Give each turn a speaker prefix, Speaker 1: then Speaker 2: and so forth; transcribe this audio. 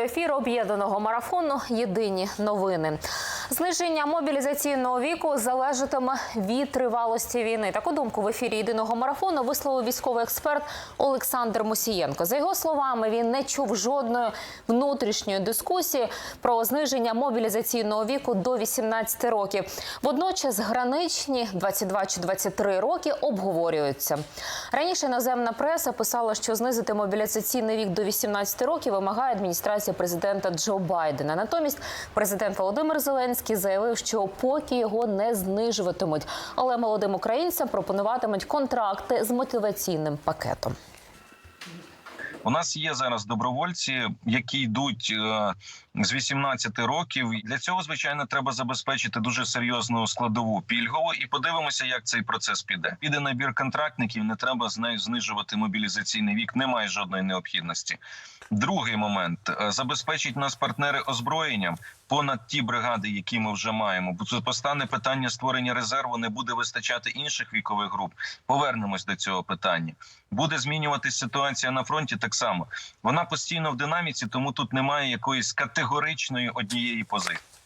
Speaker 1: ефір об'єднаного марафону Єдині новини. Зниження мобілізаційного віку залежатиме від тривалості війни. Таку думку в ефірі єдиного марафону висловив військовий експерт Олександр Мусієнко. За його словами, він не чув жодної внутрішньої дискусії про зниження мобілізаційного віку до 18 років. Водночас граничні 22 чи 23 роки обговорюються. Раніше наземна преса писала, що знизити мобілізаційний вік до 18 років вимагає адміністрація президента Джо Байдена. Натомість президент Володимир Зеленський заявив, що поки його не знижуватимуть, але молодим українцям пропонуватимуть контракти з мотиваційним пакетом.
Speaker 2: У нас є зараз добровольці, які йдуть е, з 18 років. Для цього звичайно треба забезпечити дуже серйозну складову пільгову, і подивимося, як цей процес піде. Піде набір контрактників. Не треба з нею знижувати мобілізаційний вік. Немає жодної необхідності. Другий момент е, забезпечить нас партнери озброєнням понад ті бригади, які ми вже маємо. Бо постане питання створення резерву, не буде вистачати інших вікових груп. Повернемось до цього питання. Буде змінюватись ситуація на фронті. Так само вона постійно в динаміці, тому тут немає якоїсь категоричної однієї позиції.